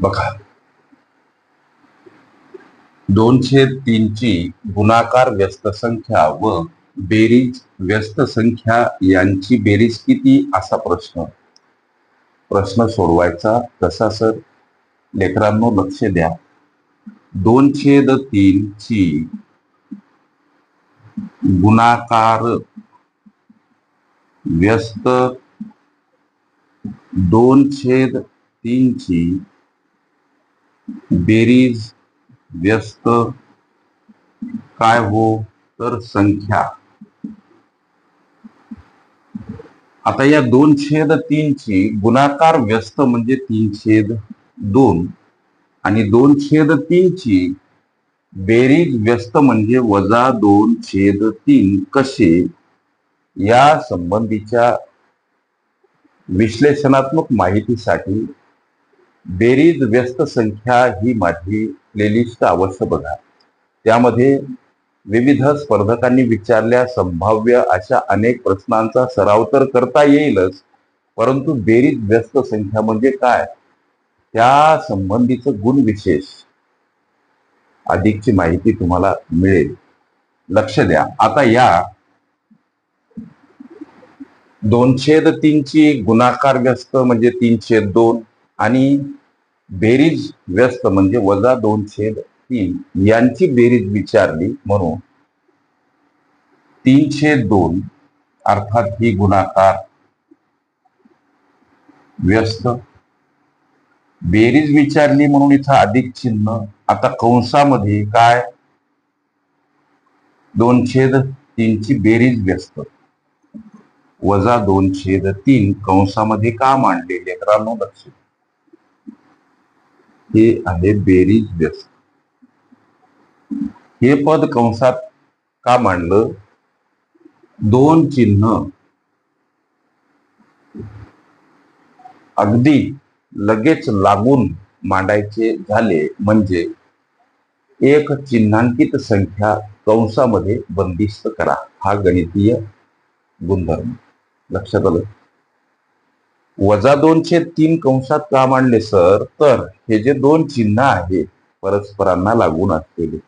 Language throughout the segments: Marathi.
बघा. दोनशे तीनची गुणाकार व्यस्त संख्या व बेरीज व्यस्त संख्या यांची बेरीज किती? असा प्रश्न. प्रश्न सोडवायचा कसा सर? लेकरांनो लक्ष द्या. दोन छेद तीन ची गुणाकार व्यस्त दोन छेद तीन ची बेरीज व्यस्त काय हो तर संख्या. आता या दोन छेद तीन ची गुणाकार व्यस्त म्हणजे तीन छेद दोन. आणि दोन छेद तीन ची बेरीज व्यस्त म्हणजे वजा दोन छेद तीन कसे? या संबंधीच्या विश्लेषणात्मक माहितीसाठी बेरीज व्यस्त संख्या ही माझी प्लेलिस्ट अवश्य बघा. त्यामध्ये विविध स्पर्धकांनी विचारल्या संभाव्य अशा अनेक प्रश्नांचा सराव तर करता येईलच परंतु बेरीज व्यस्त संख्या म्हणजे काय? त्या संबंधीचं गुणविशेष अधिकची माहिती तुम्हाला मिळेल. लक्ष द्या. आता या दोन छेद तीनची गुणाकार व्यस्त म्हणजे तीन छेद दोन. आणि बेरीज व्यस्त म्हणजे वजा दोन छेद तीन यांची बेरीज विचारली म्हणून तीनशे दोन अर्थात ही गुणाकार व्यस्त. बेरीज विचारली म्हणून इथं अधिक चिन्ह. आता कंसामध्ये काय? दोन छेद तीनची बेरीज व्यस्त. वजा दोन छेद तीन कंसामध्ये का मांडले लेकरांनो लक्ष द्या. हे आहे बेरीज व्यस्त हे पद कंसात का मांडलं? दोन चिन्ह. अगदी लगेच लागून मांडायचे झाले म्हणजे एक चिन्हांकित संख्या कंसामध्ये बंदिस्त करा. हा गणितीय गुणधर्म. लक्षात आलं? वजा दोनशे तीन कंसात का मांडले सर. तर हे जे दोन चिन्ह आहेत परस्परांना लागून असलेले.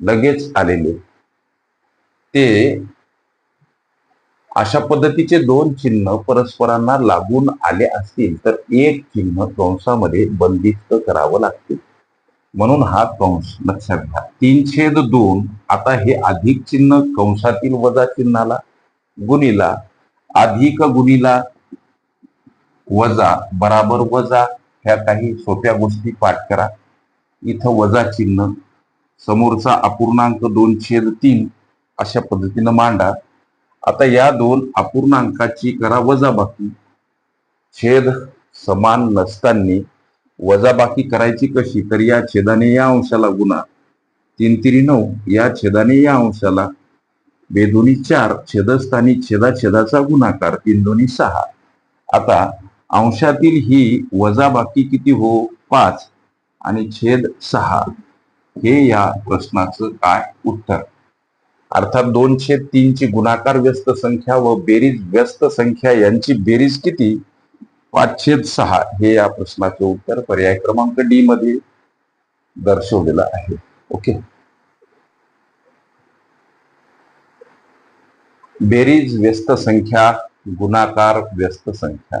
लगेच आलेले. ते अशा पद्धतीचे दोन चिन्ह परस्परांना लागून आले असतील तर एक चिन्ह कंसामध्ये बंदिस्त करावं लागते. म्हणून हा कंस लक्षात घ्या. तीन छेद दोन आता हे अधिक चिन्ह कंसातील वजा चिन्हाला गुणीला अधिक गुणीला वजा बराबर वजा ह्या काही सोप्या गोष्टी पाठ करा. इथं वजा चिन्ह समोरचा अपूर्णांक दोन छेद तीन अशा पद्धतीनं मांडा. आता या दोन अपूर्णांकाची करा वजाबाकी छेद समान नसताना वजाबाकी करायची कशी? तर या छेदाने या अंशाला गुणा. तीन तिरी नऊ या छेदाने या अंशाला. बेदोनी चार छेदस्थानी छेदाछेदाचा गुणाकार तीन दोन्ही सहा. आता अंशातील ही वजाबाकी किती हो? पाच. आणि छेद सहा. हे या प्रश्नाचं काय उत्तर? अर्थात दोन छेद तीनची गुणाकार व्यस्त संख्या व बेरीज व्यस्त संख्या यांची बेरीज किती? पाच छेद सहा. हे या प्रश्नाचे उत्तर पर्याय क्रमांक डी मध्ये दर्शवलेलं आहे. ओके. बेरीज व्यस्त संख्या गुणाकार व्यस्त संख्या.